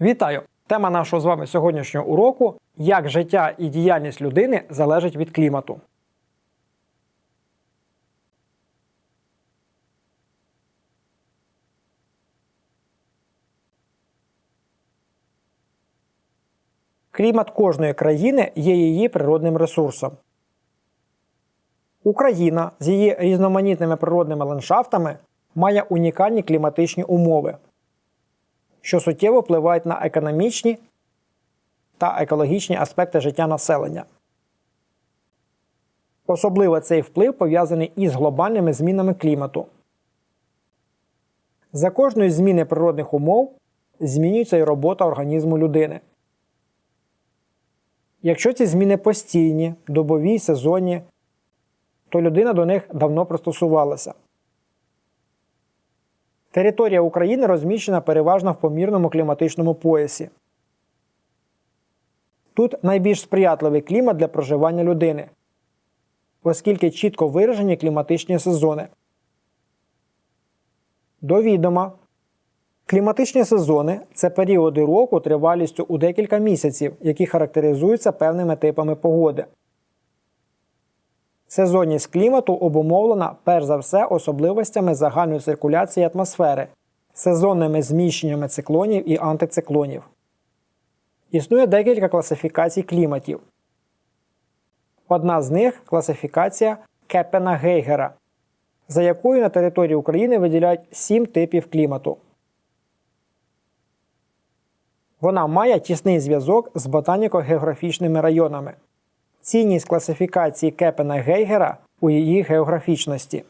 Вітаю! Тема нашого з вами сьогоднішнього уроку як життя і діяльність людини залежить від клімату. Клімат кожної країни є її природним ресурсом. Україна з її різноманітними природними ландшафтами має унікальні кліматичні умови, що суттєво впливають на економічні та екологічні аспекти життя населення. Особливо цей вплив пов'язаний із глобальними змінами клімату. За кожної зміни природних умов змінюється і робота організму людини. Якщо ці зміни постійні, добові, сезонні, то людина до них давно пристосувалася. Територія України розміщена переважно в помірному кліматичному поясі. Тут найбільш сприятливий клімат для проживання людини, оскільки чітко виражені кліматичні сезони. До відома. Кліматичні сезони це періоди року тривалістю у декілька місяців, які характеризуються певними типами погоди. Сезонність клімату обумовлена перш за все особливостями загальної циркуляції атмосфери, сезонними зміщеннями циклонів і антициклонів. Існує декілька класифікацій кліматів. Одна з них класифікація Кепена Гейгера, за якою на території України виділяють сім типів клімату. Вона має тісний зв'язок з ботаніко-географічними районами. Цінність класифікації Кепена Гейгера у її географічності.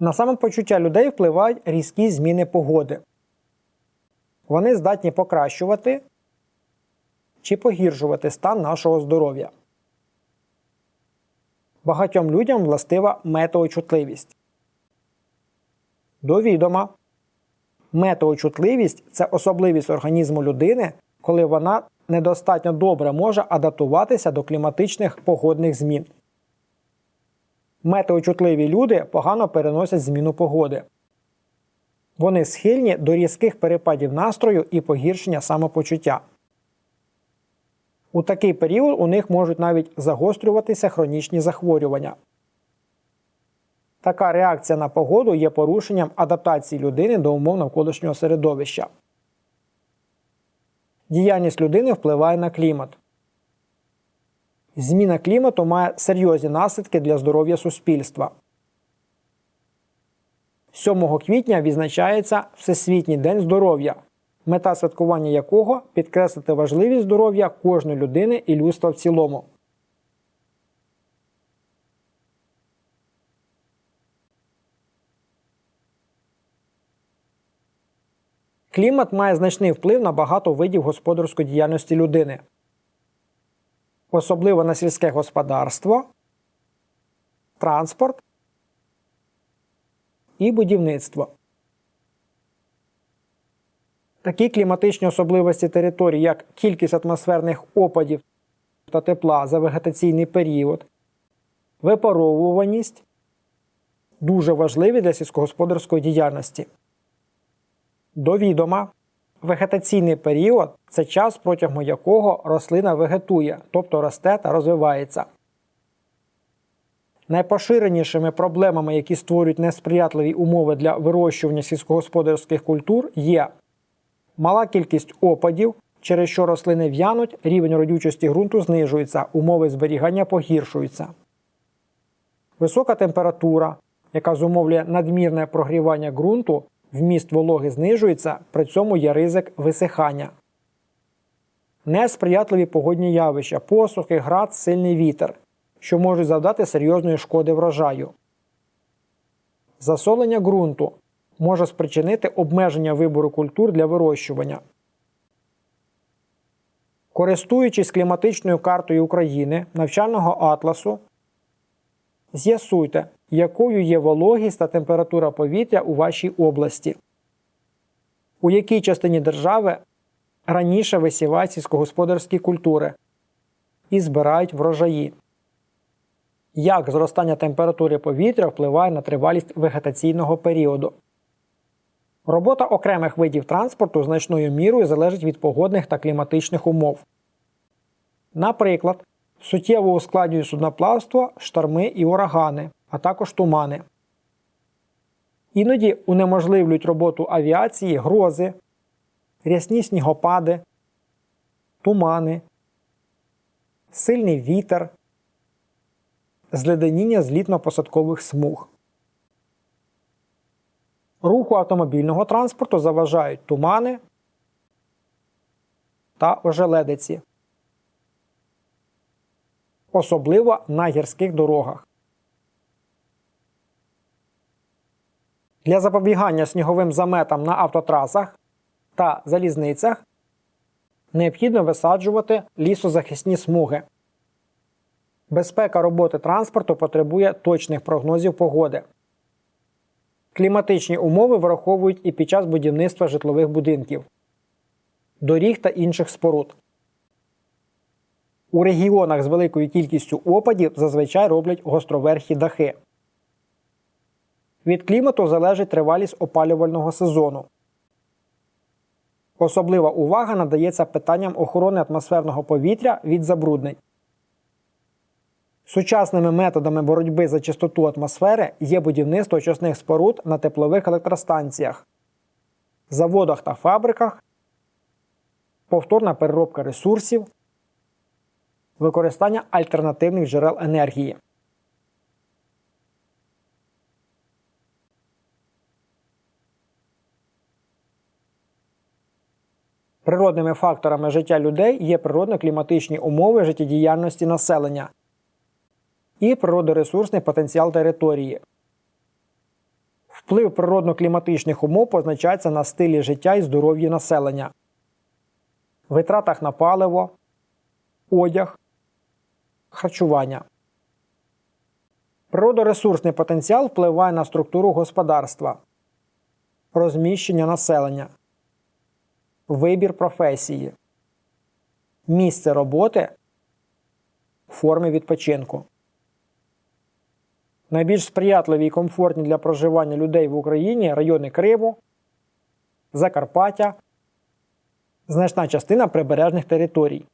На самопочуття людей впливають різкі зміни погоди. Вони здатні покращувати чи погіршувати стан нашого здоров'я. Багатьом людям властива метеочутливість. До відома. Метеочутливість це особливість організму людини, коли вона недостатньо добре може адаптуватися до кліматичних погодних змін. Метеочутливі люди погано переносять зміну погоди. Вони схильні до різких перепадів настрою і погіршення самопочуття. У такий період у них можуть навіть загострюватися хронічні захворювання. Така реакція на погоду є порушенням адаптації людини до умов навколишнього середовища. Діяльність людини впливає на клімат. Зміна клімату має серйозні наслідки для здоров'я суспільства. 7 квітня відзначається Всесвітній день здоров'я, мета святкування якого підкреслити важливість здоров'я кожної людини і людства в цілому. Клімат має значний вплив на багато видів господарської діяльності людини, особливо на сільське господарство, транспорт і будівництво. Такі кліматичні особливості територій, як кількість атмосферних опадів та тепла за вегетаційний період, випаровуваність дуже важливі для сільськогосподарської діяльності. До відома, вегетаційний період це час, протягом якого рослина вегетує, тобто росте та розвивається. Найпоширенішими проблемами, які створюють несприятливі умови для вирощування сільськогосподарських культур, є мала кількість опадів, через що рослини в'януть, рівень родючості ґрунту знижується, умови зберігання погіршуються. Висока температура, яка зумовлює надмірне прогрівання ґрунту, вміст вологи знижується, при цьому є ризик висихання. Несприятливі погодні явища, посухи, град, сильний вітер, що можуть завдати серйозної шкоди врожаю. Засолення ґрунту може спричинити обмеження вибору культур для вирощування. Користуючись кліматичною картою України навчального атласу, з'ясуйте, якою є вологість та температура повітря у вашій області, у якій частині держави раніше висівають сільськогосподарські культури і збирають врожаї, Як зростання температури повітря впливає на тривалість вегетаційного періоду? Робота окремих видів транспорту значною мірою залежить від погодних та кліматичних умов. Наприклад, суттєво ускладнює судноплавство, шторми і урагани, а також тумани. Іноді унеможливлюють роботу авіації грози, рясні снігопади, тумани, сильний вітер, зледеніння злітно-посадкових смуг. Руху автомобільного транспорту заважають тумани та ожеледиці, особливо на гірських дорогах. Для запобігання сніговим заметам на автотрасах та залізницях необхідно висаджувати лісозахисні смуги. Безпека роботи транспорту потребує точних прогнозів погоди. Кліматичні умови враховують і під час будівництва житлових будинків, доріг та інших споруд. У регіонах з великою кількістю опадів зазвичай роблять гостроверхі дахи. Від клімату залежить тривалість опалювального сезону. Особлива увага надається питанням охорони атмосферного повітря від забруднень. Сучасними методами боротьби за чистоту атмосфери є будівництво очисних споруд на теплових електростанціях, заводах та фабриках, повторна переробка ресурсів, використання альтернативних джерел енергії. Природними факторами життя людей є природно-кліматичні умови життєдіяльності населення і природоресурсний потенціал території. Вплив природно-кліматичних умов позначається на стилі життя і здоров'ї населення, витратах на паливо, одяг, харчування. Природоресурсний потенціал впливає на структуру господарства, розміщення населення, вибір професії, місце роботи, форми відпочинку. Найбільш сприятливі і комфортні для проживання людей в Україні райони Криму, Закарпаття, значна частина прибережних територій.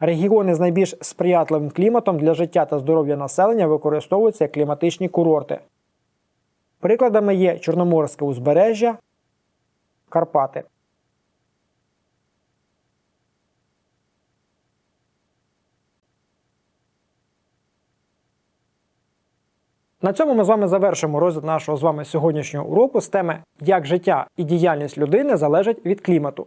Регіони з найбільш сприятливим кліматом для життя та здоров'я населення використовуються як кліматичні курорти. Прикладами є Чорноморське узбережжя, Карпати. На цьому ми з вами завершимо розгляд нашого з вами сьогоднішнього уроку з теми, як життя і діяльність людини залежать від клімату.